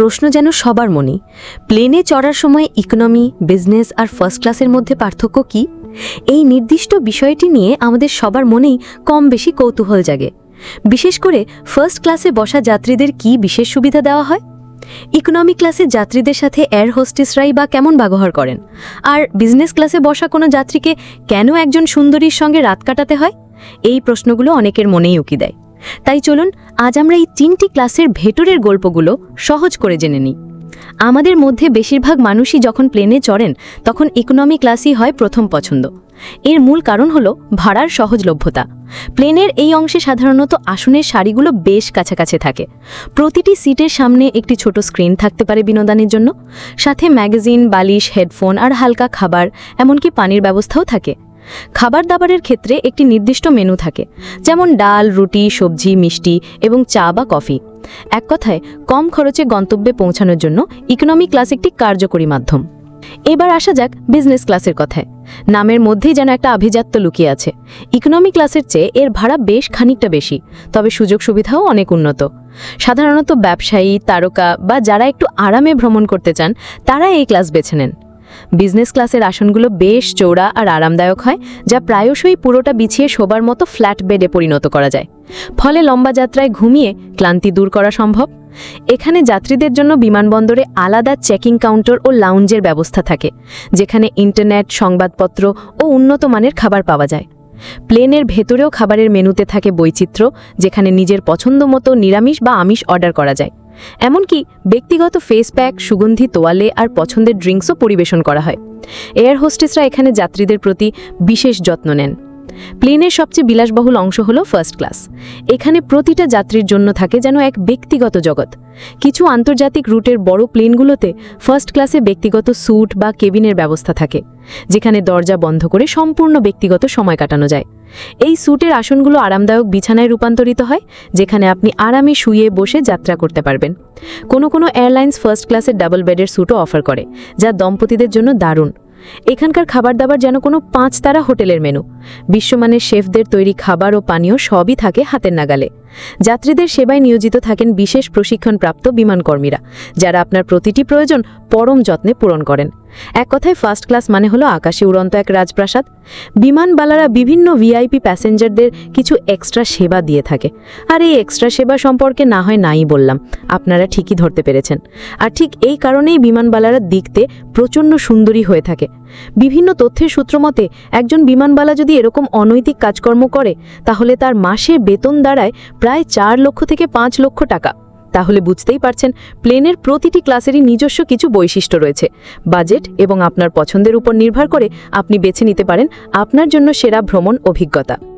প্রশ্ন যেন সবার মনে। প্লেনে চড়ার সময় ইকোনমি বিজনেস আর ফার্স্ট ক্লাসের মধ্যে পার্থক্য কি? এই নির্দিষ্ট বিষয়টি নিয়ে আমাদের সবার মনেই কম বেশি কৌতূহল জাগে। বিশেষ করে ফার্স্ট ক্লাসে বসা যাত্রীদের কি বিশেষ সুবিধা দেওয়া হয়? ইকোনমি ক্লাসে যাত্রীদের সাথে এয়ার হোস্টেসরাই বা কেমন ব্যবহার করেন? আর বিজনেস ক্লাসে বসা কোনো যাত্রীকে কেন একজন সুন্দরীর সঙ্গে রাত কাটাতে হয়? এই প্রশ্নগুলো অনেকের মনেই উকি দেয়। তাই চলুন, আজ আমরা এই তিনটি ক্লাসের ভেতরের গল্পগুলো সহজ করে জেনে নিই। আমাদের মধ্যে বেশিরভাগ মানুষই যখন প্লেনে চড়েন, তখন ইকোনমি ক্লাসই হয় প্রথম পছন্দ। এর মূল কারণ হলো ভাড়ার সহজলভ্যতা। প্লেনের এই অংশে সাধারণত আসনের সারিগুলো বেশ কাছাকাছি থাকে। প্রতিটি সিটের সামনে একটি ছোট স্ক্রিন থাকতে পারে বিনোদনের জন্য। সাথে ম্যাগাজিন বালিশ হেডফোন আর হালকা খাবার, এমনকি পানির ব্যবস্থাও থাকে। খাবার দাবারের ক্ষেত্রে একটি নির্দিষ্ট মেনু থাকে, যেমন ডাল, রুটি, সবজি, মিষ্টি এবং চা বা কফি। এক কথায়, কম খরচে গন্তব্যে পৌঁছানোর জন্য ইকোনমি ক্লাস একটি কার্যকরী মাধ্যম। এবার আসা যাক বিজনেস ক্লাসের কথায়। নামের মধ্যেই যেন একটা আভিজাত্য লুকিয়ে আছে। ইকোনমি ক্লাসের চেয়ে এর ভাড়া বেশ খানিকটা বেশি, তবে সুযোগ সুবিধাও অনেক উন্নত। সাধারণত ব্যবসায়ী, তারকা বা যারা একটু আরামে ভ্রমণ করতে চান, তারা এই ক্লাস বেছে নেন। বিজনেস ক্লাসের আসনগুলো বেশ চৌড়া আর আরামদায়ক হয়, যা প্রায়শই পুরোটা বিছিয়ে শোবার মতো ফ্ল্যাট বেডে পরিণত করা যায়। ফলে লম্বা যাত্রায় ঘুমিয়ে ক্লান্তি দূর করা সম্ভব। এখানে যাত্রীদের জন্য বিমানবন্দরে আলাদা চেকিং কাউন্টার ও লাউঞ্জের ব্যবস্থা থাকে, যেখানে ইন্টারনেট সংবাদপত্র ও উন্নত মানের খাবার পাওয়া যায়। প্লেনের ভেতরেও খাবারের মেনুতে থাকে বৈচিত্র্য, যেখানে নিজের পছন্দ মতো নিরামিষ বা আমিষ অর্ডার করা যায়। এমনকি ব্যক্তিগত ফেস প্যাক সুগন্ধি তোয়ালে আর পছন্দের ড্রিঙ্কসও পরিবেশন করা হয়। এয়ার হোস্টেসরা এখানে যাত্রীদের প্রতি বিশেষ যত্ন নেন। প্লেনের সবচেয়ে বিলাসবহুল অংশ হলো ফার্স্ট ক্লাস। এখানে প্রতিটা যাত্রীর জন্য থাকে যেন এক ব্যক্তিগত জগৎ। কিছু আন্তর্জাতিক রুটের বড় প্লেনগুলোতে ফার্স্ট ক্লাসে ব্যক্তিগত স্যুট বা কেবিনের ব্যবস্থা থাকে, যেখানে দরজা বন্ধ করে সম্পূর্ণ ব্যক্তিগত সময় কাটানো যায়। এই স্যুটের আসনগুলো আরামদায়ক বিছানায় রূপান্তরিত হয়, যেখানে আপনি আরামে শুয়ে বসে যাত্রা করতে পারবেন। কোনো কোনো এয়ারলাইন্স ফার্স্ট ক্লাসের ডাবল বেডের স্যুটও অফার করে, যা দম্পতিদের জন্য দারুণ। এখানকার খাবার দাবার যেন কোনো পাঁচ তারা হোটেলের মেনু। বিশ্বমানের শেফদের তৈরি খাবার ও পানীয় সবই থাকে হাতের নাগালে। যাত্রীদের সেবায় নিয়োজিত থাকেন বিশেষ প্রশিক্ষণপ্রাপ্ত বিমানকর্মীরা, যারা আপনার প্রতিটি প্রয়োজন পরম যত্নে পূরণ করেন। এক কথায় ফার্স্ট ক্লাস মানে হলো আকাশে উড়ন্ত এক রাজপ্রাসাদ। বিমানবালারা বিভিন্ন ভিআইপি প্যাসেঞ্জারদের কিছু এক্সট্রা সেবা দিয়ে থাকে। আর এই এক্সট্রা সেবা সম্পর্কে না হয় নাই বললাম, আপনারা ঠিকই ধরতে পেরেছেন। আর ঠিক এই কারণেই বিমানবালারা দেখতে প্রচণ্ড সুন্দরী হয়ে থাকে। বিভিন্ন তথ্যের সূত্র মতে, একজন বিমানবালা যদি এরকম অনৈতিক কাজকর্ম করে, তাহলে তার মাসে বেতন দাঁড়ায় প্রায় চার লক্ষ থেকে পাঁচ লক্ষ টাকা। তাহলে বুঝতেই পারছেন, প্লেনের প্রতিটি ক্লাসেরই নিজস্ব কিছু বৈশিষ্ট্য রয়েছে। বাজেট এবং আপনার পছন্দের উপর নির্ভর করে আপনি বেছে নিতে পারেন আপনার জন্য সেরা ভ্রমণ অভিজ্ঞতা।